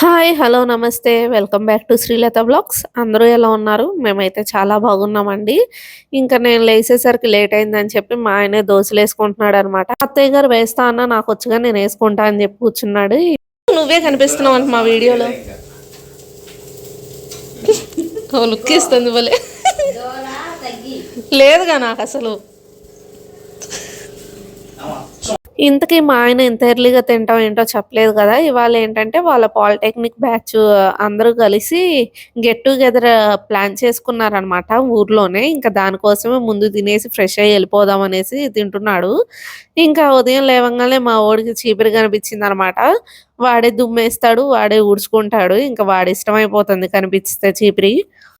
Hi hello నమస్తే. Welcome back to Srilatha vlogs. అందరూ ఎలా ఉన్నారు? మేమైతే చాలా బాగున్నామండి. ఇంకా నేను లేచేసరికి లేట్ అయిందని చెప్పి మా ఆయన దోశలు వేసుకుంటున్నాడు అనమాట అత్తయ్య గారు వేస్తా అన్న నాకు వచ్చుగా నేను వేసుకుంటా అని చెప్పి కూర్చున్నాడు. నువ్వే కనిపిస్తున్నావు అంట మా వీడియోలో. ఓ లుక్ ఇస్తుంది భలే. లేదుగా నాకు అసలు. ఇంతకీ మా ఆయన ఇంత ఎర్లీగా తింటాం ఏంటో చెప్పలేదు కదా. ఇవాళ ఏంటంటే వాళ్ళ పాలిటెక్నిక్ బ్యాచ్ అందరూ కలిసి గెట్ టుగెదర్ ప్లాన్ చేసుకున్నారనమాట ఊర్లోనే. ఇంకా దానికోసమే ముందు తినేసి ఫ్రెష్ అయ్యి వెళ్ళిపోదాం అనేసి తింటున్నాడు. ఇంకా ఉదయం లేవంగానే మా ఓడికి చీపిరి కనిపించింది అనమాట వాడే దుమ్మేస్తాడు వాడే ఊడ్చుకుంటాడు ఇంకా వాడి ఇష్టమైపోతుంది కనిపిస్తే చీపిరి.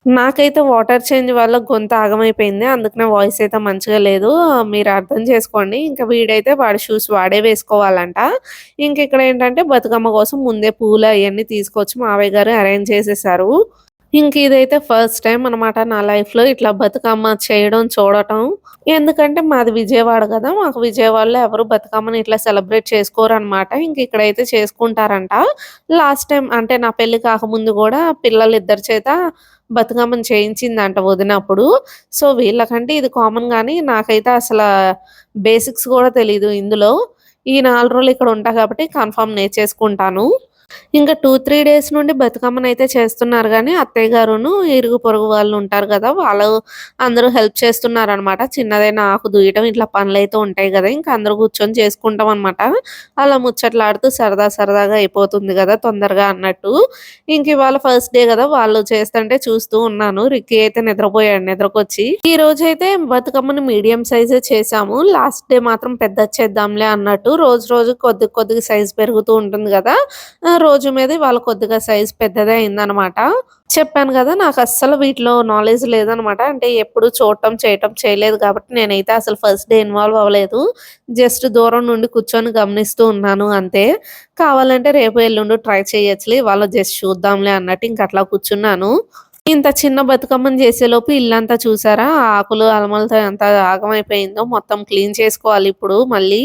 నాకైతే వాటర్ చేంజ్ వల్ల గొంత ఆగమైపోయింది అందుకనే వాయిస్ అయితే మంచిగా లేదు. మీరు అర్థం చేసుకోండి. ఇంకా వీడైతే వాడి షూస్ వాడే వేసుకోవాలంట. ఇంక ఇక్కడ ఏంటంటే బతుకమ్మ కోసం ముందే పూలు అవన్నీ తీసుకొచ్చి మావయ్య గారు అరేంజ్ చేసేసారు. ఇంక ఇదైతే ఫస్ట్ టైం అనమాట నా లైఫ్లో ఇట్లా బతుకమ్మ చేయడం చూడటం. ఎందుకంటే మాది విజయవాడ కదా మాకు విజయవాడలో ఎవరు బతుకమ్మని ఇట్లా సెలబ్రేట్ చేసుకోరు అనమాట ఇంక ఇక్కడైతే చేసుకుంటారంట. లాస్ట్ టైం అంటే నా పెళ్ళి కాకముందు కూడా పిల్లలు ఇద్దరు చేత బతుకమ్మని చేయించిందంట వదినప్పుడు. సో వీళ్ళకంటే ఇది కామన్ కానీ నాకైతే అసలు బేసిక్స్ కూడా తెలియదు ఇందులో. ఈ నాలుగు రోజులు ఇక్కడ ఉంటా కాబట్టి కన్ఫర్మ్ నేర్చేసుకుంటాను ఇంకా టూ త్రీ డేస్ నుండి బతుకమ్మను అయితే చేస్తున్నారు కానీ అత్తయ్య గారును ఇరుగు పొరుగు వాళ్ళు ఉంటారు కదా వాళ్ళు అందరూ హెల్ప్ చేస్తున్నారు అనమాట చిన్నదైనా ఆకు దూయటం ఇట్లా పనులు అయితే ఉంటాయి కదా ఇంకా అందరూ కూర్చొని చేసుకుంటాం అనమాట అలా ముచ్చట్లాడుతూ సరదా సరదాగా అయిపోతుంది కదా తొందరగా అన్నట్టు. ఇంక ఇవాళ ఫస్ట్ డే కదా వాళ్ళు చేస్తుంటే చూస్తూ ఉన్నాను. రిక్కి అయితే నిద్రపోయాడు నిద్రకొచ్చి. ఈ రోజు అయితే బతుకమ్మను మీడియం సైజే చేసాము లాస్ట్ డే మాత్రం పెద్ద చేద్దాంలే అన్నట్టు. రోజు రోజు కొద్ది కొద్దిగా సైజ్ పెరుగుతూ ఉంటుంది కదా. రోజు మీద వాళ్ళ కొద్దిగా సైజ్ పెద్దదే అయిందనమాట చెప్పాను కదా నాకు అస్సలు వీటిలో నాలెడ్జ్ లేదనమాట అంటే ఎప్పుడు చూడటం చేయటం చేయలేదు కాబట్టి నేనైతే అసలు ఫస్ట్ డే ఇన్వాల్వ్ అవ్వలేదు. జస్ట్ దూరం నుండి కూర్చొని గమనిస్తూ ఉన్నాను అంతే. కావాలంటే రేపు ఎల్లుండి ట్రై చేయొచ్చులే వాళ్ళు జస్ట్ చూద్దాంలే అన్నట్టు ఇంక అట్లా కూర్చున్నాను. ఇంత చిన్న బతుకమ్మని చేసేలోపు ఇల్లంతా చూసారా? ఆకులు అలమలతో ఎంత ఆగమైపోయిందో మొత్తం క్లీన్ చేసుకోవాలి ఇప్పుడు మళ్ళీ.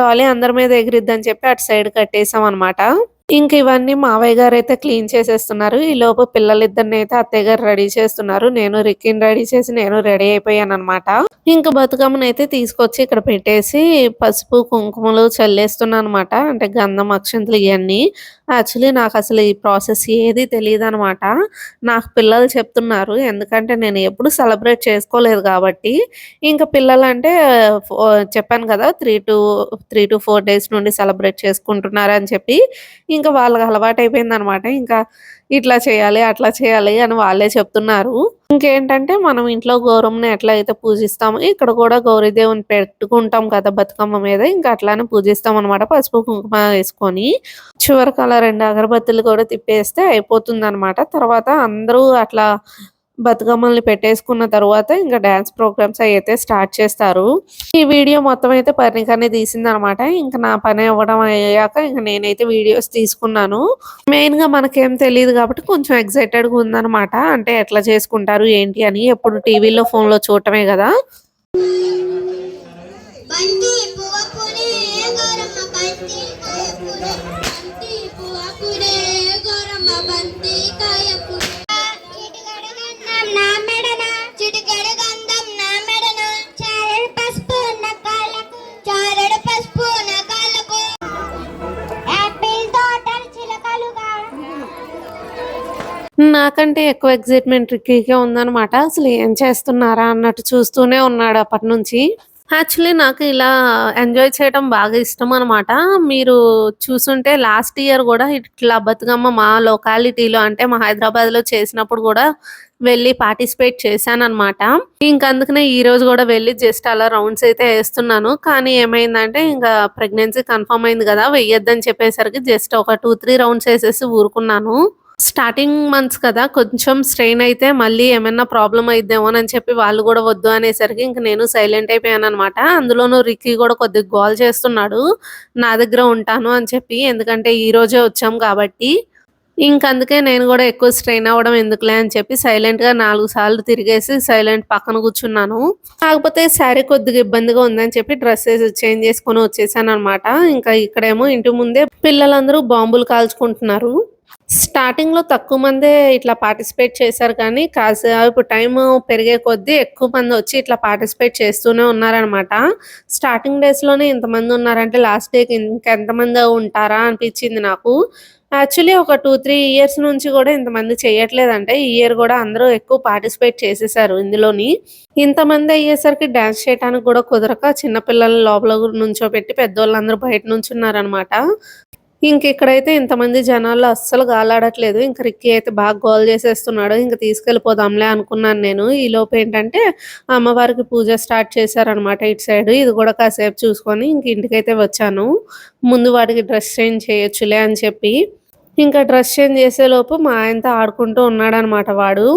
డాలీ అందరి మీద ఎగిరిద్దని చెప్పి అటు సైడ్ కట్టేసాం అనమాట ఇంక ఇవన్నీ మావయ్య గారు అయితే క్లీన్ చేసేస్తున్నారు. ఈ లోపు పిల్లలిద్దరిని అయితే అత్తయ్య గారు రెడీ చేస్తున్నారు. నేను రిక్కిని రెడీ చేసి నేను రెడీ అయిపోయాను అనమాట ఇంక బతుకమ్మను అయితే తీసుకొచ్చి ఇక్కడ పెట్టేసి పసుపు కుంకుమలు చల్లేస్తున్నాను అనమాట అంటే గంధం అక్షంతలు ఇవన్నీ యాక్చువల్లీ నాకు అసలు ఈ ప్రాసెస్ ఏది తెలియదు అనమాట నాకు పిల్లలు చెప్తున్నారు. ఎందుకంటే నేను ఎప్పుడు సెలబ్రేట్ చేసుకోలేదు కాబట్టి. ఇంకా పిల్లలు అంటే చెప్పాను కదా three to three to four days నుండి సెలబ్రేట్ చేసుకుంటున్నారు అని చెప్పి. ఇంకా వాళ్ళకి అలవాటు అయిపోయింది అనమాట ఇంకా ఇట్లా చేయాలి అట్లా చేయాలి అని వాళ్ళే చెప్తున్నారు. ఇంకేంటంటే మనం ఇంట్లో గౌరమ్మని ఎట్లా అయితే పూజిస్తామో ఇక్కడ కూడా గౌరీదేవుని పెట్టుకుంటాం కదా బతుకమ్మ మీద ఇంకా అట్లానే పూజిస్తాం అనమాట పసుపు కుంకుమ వేసుకొని చివరికి అలా రెండు అగరబత్తులు కూడా తిప్పేస్తే అయిపోతుంది అనమాట తర్వాత అందరూ అట్లా బతుకమ్మల్ని పెట్టేసుకున్న తర్వాత ఇంకా డ్యాన్స్ ప్రోగ్రామ్స్ అయితే స్టార్ట్ చేస్తారు. ఈ వీడియో మొత్తం అయితే పర్ణికానే తీసిందనమాట. ఇంకా నా పని అవ్వడం అయ్యాక ఇంకా నేనైతే వీడియోస్ తీసుకున్నాను. మెయిన్గా మనకేం తెలియదు కాబట్టి కొంచెం ఎక్సైటెడ్గా ఉందనమాట. ఉందన్నమాట అంటే ఎట్లా చేసుకుంటారు ఏంటి అని ఎప్పుడు టీవీలో ఫోన్లో చూడటమే కదా. బంతి బంతి కాయ చిటికెడు గంధం నా మెడన పసుపు నా కాళ్ళకు పసుపు నా కాళ్ళకు. యాపిల్ తోటలు చిలకలుగా. నాకంటే ఎక్కువ ఎగ్జైట్మెంట్ రిక్కీగా ఉందనమాట అసలు ఏం చేస్తున్నారా అన్నట్టు చూస్తూనే ఉన్నాడు అప్పటి నుంచి. యాక్చువల్లీ నాకు ఇలా ఎంజాయ్ చేయడం బాగా ఇష్టం అనమాట మీరు చూసుంటే లాస్ట్ ఇయర్ కూడా ఇట్లా బతుకమ్మ మా లొకాలిటీలో అంటే మా హైదరాబాద్లో చేసినప్పుడు కూడా వెళ్ళి పార్టిసిపేట్ చేశానమాట అనమాట ఇంకా అందుకనే ఈ రోజు కూడా వెళ్ళి జస్ట్ అలా రౌండ్స్ అయితే వేస్తున్నాను. కానీ ఏమైందంటే ఇంకా ప్రెగ్నెన్సీ కన్ఫర్మ్ అయింది కదా వెయ్యొద్దని చెప్పేసరికి జస్ట్ ఒక టూ త్రీ రౌండ్స్ వేసేసి ఊరుకున్నాను. స్టార్టింగ్ మంత్స్ కదా కొంచెం స్ట్రెయిన్ అయితే మళ్ళీ ఏమైనా ప్రాబ్లం అయిద్దేమో అని చెప్పి వాళ్ళు కూడా వద్దు అనేసరికి ఇంక నేను సైలెంట్ అయిపోయాను అనమాట అందులోనూ రిక్కీ కూడా కొద్దిగా గోల్ చేస్తున్నాడు. నా దగ్గర ఉంటాను అని చెప్పి ఎందుకంటే ఈ రోజే వచ్చాం కాబట్టి. ఇంకందుకే నేను కూడా ఎక్కువ స్ట్రెయిన్ అవ్వడం ఎందుకులే అని చెప్పి సైలెంట్గా నాలుగు సార్లు తిరిగేసి సైలెంట్ పక్కన కూర్చున్నాను. కాకపోతే శారీ కొద్దిగా ఇబ్బందిగా ఉందని చెప్పి డ్రెస్ చేంజ్ చేసుకొని వచ్చేసాను అనమాట ఇంకా ఇక్కడేమో ఇంటి ముందే పిల్లలందరూ బాంబులు కాల్చుకుంటున్నారు. స్టార్టింగ్‌లో తక్కువ మందే ఇట్లా పార్టిసిపేట్ చేశారు కానీ కాసేపు టైం పెరిగే కొద్దీ ఎక్కువ మంది వచ్చి ఇట్లా పార్టిసిపేట్ చేస్తూనే ఉన్నారనమాట. స్టార్టింగ్ డేస్‌లోనే ఇంతమంది ఉన్నారంటే లాస్ట్ డేకి ఇంకెంతమంది ఉంటారా అనిపించింది నాకు. యాక్చువల్లీ ఒక 2, 3 ఇయర్స్ నుంచి కూడా ఇంతమంది చేయట్లేదంటే ఈ ఇయర్ కూడా అందరూ ఎక్కువ పార్టిసిపేట్ చేసేసారు ఇందులోని. ఇంతమంది అయ్యేసరికి డాన్స్ చేయటానికి కూడా కుదరక చిన్న లోపల లోపల నుంచోబెట్టి పెద్దోళ్ళందరూ బయట నుంచున్నారనమాట. ఇంక ఇక్కడైతే ఇంతమంది జనాల్లో అస్సలు గాలాడట్లేదు. ఇంక రిక్కీ అయితే బాగా గోల చేసేస్తున్నాడు. ఇంక తీసుకెళ్ళిపోదాంలే అనుకున్నాను నేను. ఈ లోపు ఏంటంటే అమ్మవారికి పూజ స్టార్ట్ చేశారనమాట ఇటు సైడ్. ఇది కూడా కాసేపు చూసుకొని ఇంక ఇంటికైతే వచ్చాను. ముందు వాడికి డ్రెస్ చేంజ్ చేయొచ్చులే అని చెప్పి. ఇంకా డ్రెస్ చేంజ్ చేసేలోపు మా ఆయనతో ఆడుకుంటూ ఉన్నాడనమాట వాడు.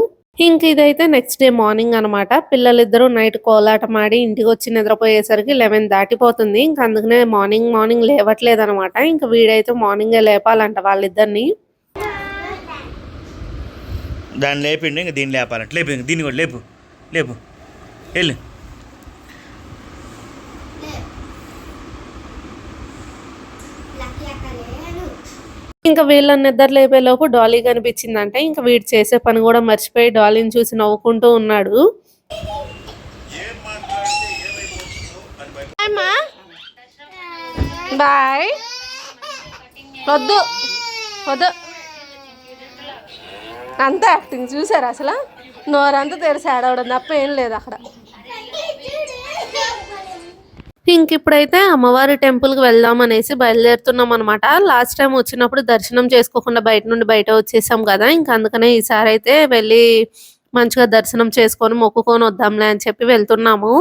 ఇంక ఇదైతే నెక్స్ట్ డే మార్నింగ్ అనమాట. పిల్లలిద్దరూ నైట్ కోలాటమాడి ఇంటికి వచ్చి నిద్రపోయేసరికి 11 దాటిపోతుంది. ఇంక అందుకనే మార్నింగ్ మార్నింగ్ లేవట్లేదు అనమాట ఇంక వీడైతే మార్నింగే లేపాలంట వాళ్ళిద్దరిని. దాన్ని లేపండి ఇంక దీన్ని లేపాలంట లేపు దీన్ని కూడా లేపు లేపు వెళ్ళు ఇంక వీళ్ళని నిద్ర లేపేలోపు డాలీ కనిపించిందంట. ఇంక వీడు చేసే పని కూడా మర్చిపోయి డాలీని చూసి నవ్వుకుంటూ ఉన్నాడు. బాయ్ వద్దు. వద్దు. అంత యాక్టింగ్ చూసారు అసలు? నోరంతా తెరిసి ఆడవడం తప్ప ఏం లేదు అక్కడ. ఇంక ఇప్పుడైతే అమ్మవారి టెంపుల్కి వెళ్దాం అనేసి బయలుదేరుతున్నాం అనమాట లాస్ట్ టైం వచ్చినప్పుడు దర్శనం చేసుకోకుండా బయట నుండి బయట వచ్చేసాం కదా ఇంకా అందుకనే ఈసారి అయితే వెళ్ళి మంచిగా దర్శనం చేసుకొని మొక్కుకొని వద్దాంలే అని చెప్పి వెళ్తున్నాము.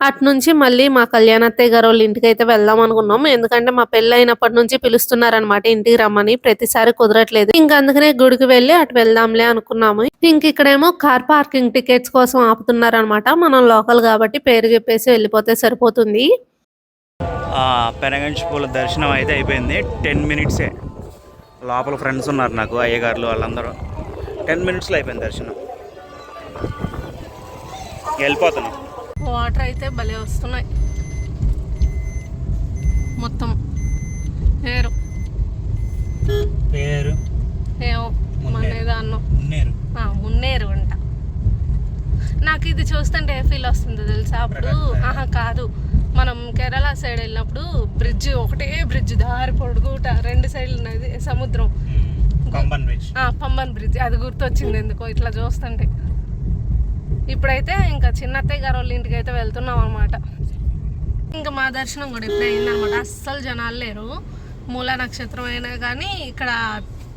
అటు నుంచి మళ్ళీ మా కళ్యాణత్తయ్య గారు వాళ్ళ ఇంటికి అయితే వెళ్దాం అనుకున్నాం. ఎందుకంటే మా పెళ్ళి అయినప్పటి నుంచి పిలుస్తున్నారనమాట ఇంటికి రమ్మని. ప్రతిసారి కుదరట్లేదు. ఇంకా అందుకనే గుడికి వెళ్ళి అటు వెళ్దాంలే అనుకున్నాము. ఇంక ఇక్కడేమో కార్ పార్కింగ్ టికెట్స్ కోసం ఆపుతున్నారనమాట మనం లోకల్ కాబట్టి పేరు చెప్పేసి వెళ్ళిపోతే సరిపోతుంది. పెనగంచి పూల దర్శనం అయితే అయిపోయింది. టెన్ మినిట్సే. లోపల ఫ్రెండ్స్ ఉన్నారు నాకు అయ్యగారులు వాళ్ళందరూ. టెన్ మినిట్స్లో అయిపోయింది దర్శనం. వెళ్ళిపోతున్నాం. వాటర్ అయితే భలే వస్తున్నాయి. మొత్తం. ఏరు. పేరు? ఏమో ఆ, మున్నేరు అంట. నాకు ఇది చూస్తుంటే ఏ ఫీల్ వస్తుందో తెలుసా? అప్పుడు ఆహా కాదు. మనం కేరళ సైడ్ వెళ్ళినప్పుడు బ్రిడ్జ్ ఒకటే బ్రిడ్జ్ దారి పొడుగుట రెండు సైడ్లు ఉన్నది సముద్రం. పంబన్ బ్రిడ్జ్ అది గుర్తొచ్చింది ఎందుకో ఇట్లా చూస్తుంటే. ఇప్పుడైతే ఇంకా చిన్నత్తయ్య గారు వాళ్ళ ఇంటికి అయితే వెళ్తున్నాం అనమాట ఇంకా మా దర్శనం కూడా ఇప్పుడే అయిందనమాట అస్సలు జనాలు లేరు. మూల నక్షత్రం అయినా కానీ ఇక్కడ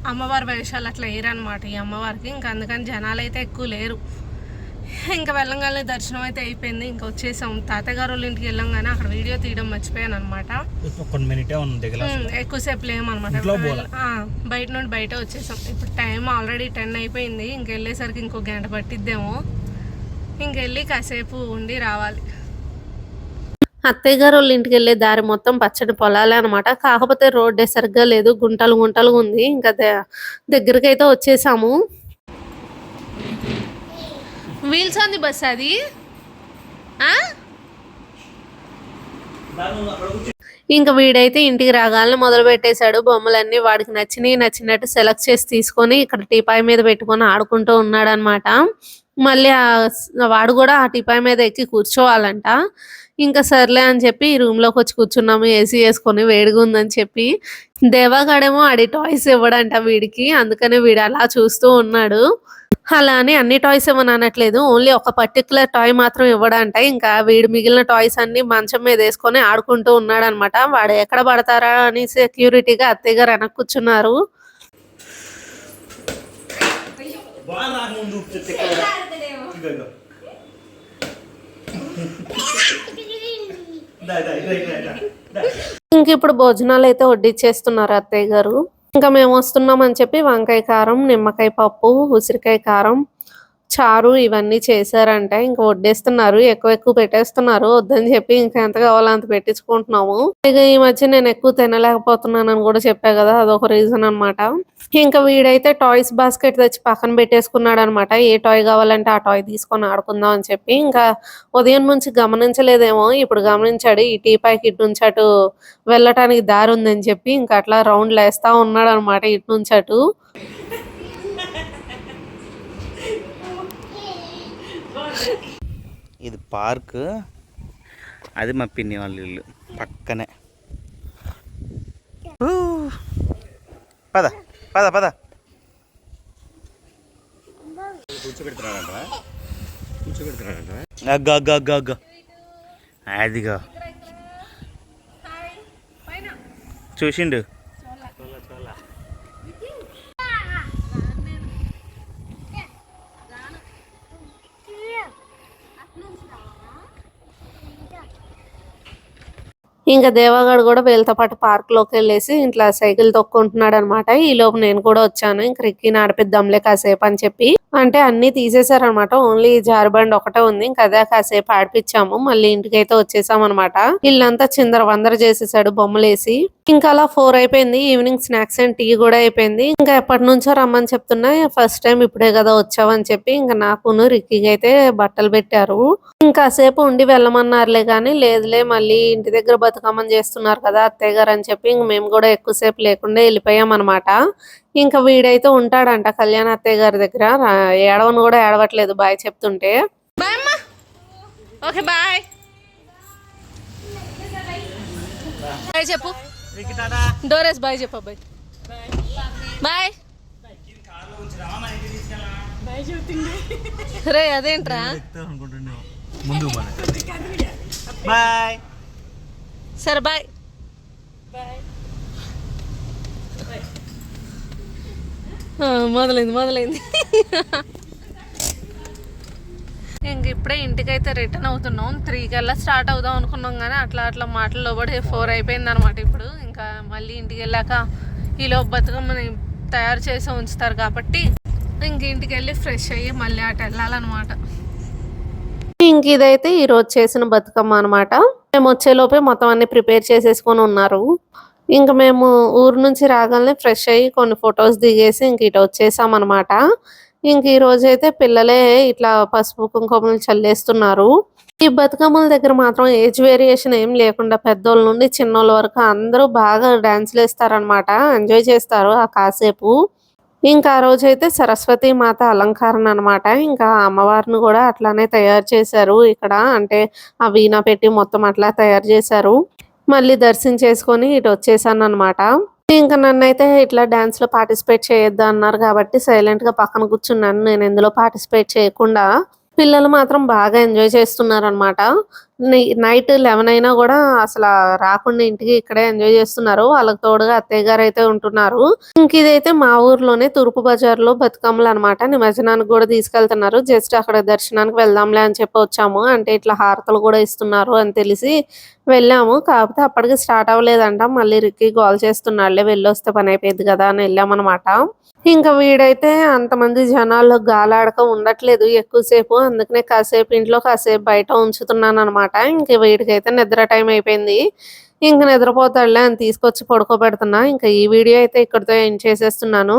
అమ్మవారి వేషాలు అట్లా వేయరనమాట ఈ అమ్మవారికి. ఇంకా అందుకని జనాలు అయితే ఎక్కువ లేరు. ఇంకా వెళ్ళంగానే దర్శనం అయితే అయిపోయింది. ఇంకా వచ్చేసాం. తాతయ్య గారు వాళ్ళ ఇంటికి వెళ్ళంగానే అక్కడ వీడియో తీయడం మర్చిపోయాను అనమాట ఎక్కువసేపు లేమనమాట బయట నుండి బయట వచ్చేసాం. ఇప్పుడు టైం ఆల్రెడీ టెన్ అయిపోయింది. ఇంక వెళ్ళేసరికి ఇంకో గంట పట్టిద్దేమో. ఇంకెళ్ళి కాసేపు ఉండి రావాలి. అత్తయ్య గారు వాళ్ళ ఇంటికి వెళ్ళే దారి మొత్తం పచ్చడి పొలాలే అనమాట కాకపోతే రోడ్డే సరిగ్గా లేదు గుంటలు గుంటలు ఉంది. ఇంకా దగ్గరికి అయితే వచ్చేసాము. వీల్స్ ఉంది బస్ అది? ఆ? ఇంకా వీడైతే ఇంటికి రాగానే మొదలు పెట్టేశాడు. బొమ్మలన్నీ వాడికి నచ్చినవి నచ్చినట్టు సెలెక్ట్ చేసి తీసుకొని ఇక్కడ టీపాయ్ మీద పెట్టుకొని ఆడుకుంటూ ఉన్నాడు అనమాట మళ్ళీ ఆ వాడు కూడా ఆ టిపాయ్ మీద ఎక్కి కూర్చోవాలంట. ఇంకా సర్లే అని చెప్పి ఈ రూమ్లోకి వచ్చి కూర్చున్నాము ఏసీ వేసుకొని వేడిగా ఉందని చెప్పి. దేవాగాడేమో ఆడి టాయ్స్ ఇవ్వడంట వీడికి అందుకనే వీడు అలా చూస్తూ ఉన్నాడు. అలా అని అన్ని టాయ్స్ ఏమని అనట్లేదు ఓన్లీ ఒక పర్టికులర్ టాయ్ మాత్రం ఇవ్వడంట. ఇంకా వీడు మిగిలిన టాయ్స్ అన్ని మంచం మీద వేసుకొని ఆడుకుంటూ ఉన్నాడు అనమాట వాడు ఎక్కడ పడతారా అని సెక్యూరిటీగా అత్తయ్య గారు వెనక్కి కూర్చున్నారు. ఇంక ఇప్పుడు భోజనాలు అయితే వడ్డిచ్చేస్తున్నారు అత్తయ్య గారు. ఇంకా మేము వస్తున్నాం అని చెప్పి వంకాయ కారం నిమ్మకాయ పప్పు ఉసిరికాయ కారం చారు ఇవన్నీ చేశారంట. ఇంకా వడ్డేస్తున్నారు. ఎక్కువ ఎక్కువ పెట్టేస్తున్నారు. వద్దని చెప్పి ఇంకా ఎంత కావాలో అంత పెట్టించుకుంటున్నాము. ఇక ఈ మధ్య నేను ఎక్కువ తినలేకపోతున్నాను అని కూడా చెప్పా కదా అదొక రీజన్ అన్నమాట. ఇంకా వీడైతే టాయ్స్ బాస్కెట్ తెచ్చి పక్కన పెట్టేసుకున్నాడు అనమాట ఏ టాయ్ కావాలంటే ఆ టాయ్ తీసుకొని ఆడుకుందాం అని చెప్పి ఇంకా ఉదయం నుంచి గమనించలేదేమో. ఇప్పుడు గమనించాడు ఈ టీ పైకి ఇటు నుంచి అటు వెళ్ళటానికి దారి ఉందని చెప్పి ఇంకా అట్లా రౌండ్ లేస్తా ఉన్నాడు అనమాట ఇటు నుంచి అటు. ఇది పార్క్. అది మా పిన్ని వాళ్ళ ఇల్లు. పక్కనే. పద పద పద. అగ్గ అదిగా. చూసిండు? ఇంకా దేవాగడ్ కూడా వీళ్ళతో పాటు పార్క్లోకి వెళ్ళేసి ఇంట్లో సైకిల్ తొక్కుంటున్నాడు అనమాట ఈ లోపు నేను కూడా వచ్చాను. ఇంక రిక్కి నడిపిద్దాంలే కాసేపు అని చెప్పి. అంటే అన్ని తీసేశారనమాట ఓన్లీ జారుబండ్ ఒకటే ఉంది. ఇంకా అదే కాసేపు ఆడిపించాము మళ్ళీ ఇంటికి అయితే వచ్చేసాం అనమాట ఇల్లంతా చిందర వందర చేసేసాడు బొమ్మలేసి. ఇంకా అలా ఫోర్ అయిపోయింది. ఈవినింగ్ స్నాక్స్ అండ్ టీ కూడా అయిపోయింది. ఇంకా ఎప్పటి నుంచో రమ్మని చెప్తున్నా. ఫస్ట్ టైం ఇప్పుడే కదా వచ్చావని చెప్పి. ఇంకా నాకును రిక్కికి అయితే బట్టలు పెట్టారు. ఇంకా సేపు ఉండి వెళ్ళమన్నారులే కానీ లేదులే మళ్ళీ ఇంటి దగ్గర బతుకమ్మని చేస్తున్నారు కదా అత్తయ్య గారు అని చెప్పి ఇంక మేము కూడా ఎక్కువసేపు లేకుండా వెళ్ళిపోయాం అనమాట ఇంకా వీడైతే ఉంటాడంట కళ్యాణ అత్తయ్య గారి దగ్గర. ఏడవను కూడా ఏడవట్లేదు బాయ్ చెప్తుంటే. బాయ్ అమ్మా. Okay bye. బాయ్ చెప్పు. డోరేస్ బాయ్ చెప్పు అబ్బాయి. బాయ్. రే అదేంట్రా? ముందు బాయ్ సరే బాయ్ మొదలైంది మొదలైంది. ఇంక ఇప్పుడే ఇంటికైతే రిటర్న్ అవుతున్నాం. త్రీ కల్లా స్టార్ట్ అవుదాం అనుకున్నాం కానీ అట్లా అట్లా మాటల్లో పడి ఫోర్ అయిపోయింది అనమాట ఇప్పుడు. ఇంకా మళ్ళీ ఇంటికి వెళ్ళాక ఈలో బతుకమ్మని తయారు చేసి ఉంచుతారు కాబట్టి ఇంక ఇంటికి వెళ్ళి ఫ్రెష్ అయ్యి మళ్ళీ అటు వెళ్ళాలన్నమాట. ఇంక ఇదైతే ఈ రోజు చేసిన బతుకమ్మ అనమాట మేము వచ్చేలోపే మొత్తం అన్ని ప్రిపేర్ చేసేసుకొని ఉన్నారు. ఇంకా మేము ఊరు నుంచి రాగానే ఫ్రెష్ అయ్యి కొన్ని ఫొటోస్ దిగేసి ఇంక ఇటు వచ్చేసాం ఇంక ఈ రోజు అయితే పిల్లలే ఇట్లా పసుపు కుంకుమలు చల్లేస్తున్నారు. ఈ బతుకమ్మల దగ్గర మాత్రం ఏజ్ వేరియేషన్ ఏం లేకుండా పెద్దోళ్ళ నుండి చిన్నోళ్ళ వరకు అందరూ బాగా డాన్స్లు వేస్తారనమాట ఎంజాయ్ చేస్తారు ఆ కాసేపు. ఇంకా ఆ రోజైతే సరస్వతి మాత అలంకరణ అనమాట ఇంకా అమ్మవారిని కూడా అట్లానే తయారు చేశారు. ఇక్కడ అంటే ఆ వీణ పెట్టి మొత్తం అట్లా తయారు చేశారు. మళ్ళీ దర్శనం చేసుకొని ఇటు వచ్చేసాను అనమాట ఇంకా నన్ను అయితే ఇట్లా డాన్స్లో పార్టిసిపేట్ చేయొద్దు అన్నారు కాబట్టి సైలెంట్గా పక్కన కూర్చున్నాను. నేను ఎందులో పార్టిసిపేట్ చేయకుండా పిల్లలు మాత్రం బాగా ఎంజాయ్ చేస్తున్నారు అనమాట నైట్ లెవెన్ అయినా కూడా అసలు రాకుండా ఇంటికి ఇక్కడే ఎంజాయ్ చేస్తున్నారు. వాళ్ళకి తోడుగా అత్తయ్య గారు అయితే ఉంటున్నారు. ఇంక ఇదైతే మా ఊర్లోనే తూర్పు బజార్లో బతుకమ్మలు అనమాట నిమజ్జనానికి కూడా తీసుకెళ్తున్నారు. జస్ట్ అక్కడ దర్శనానికి వెళ్దాంలే అని చెప్పి వచ్చాము. అంటే ఇట్లా హారతలు కూడా ఇస్తున్నారు అని తెలిసి వెళ్ళాము. కాకపోతే అప్పటికి స్టార్ట్ అవ్వలేదంట. మళ్ళీ రిక్కి గోల్ చేస్తున్నాడులే వెళ్ళొస్తే పని అయిపోయింది కదా అని వెళ్ళామన్నమాట. ఇంకా వీడైతే అంతమంది జనాల్లో గాలాడక ఉండట్లేదు ఎక్కువసేపు. అందుకనే కాసేపు ఇంట్లో కాసేపు బయట ఉంచుతున్నాను అనమాట ఇంక వీడికైతే నిద్ర టైం అయిపోయింది. ఇంక నిద్రపోతాడులే అని తీసుకొచ్చి పడుకోబెడుతున్నా. ఇంకా ఈ వీడియో అయితే ఇక్కడితో ఎండ్ చేసేస్తున్నాను.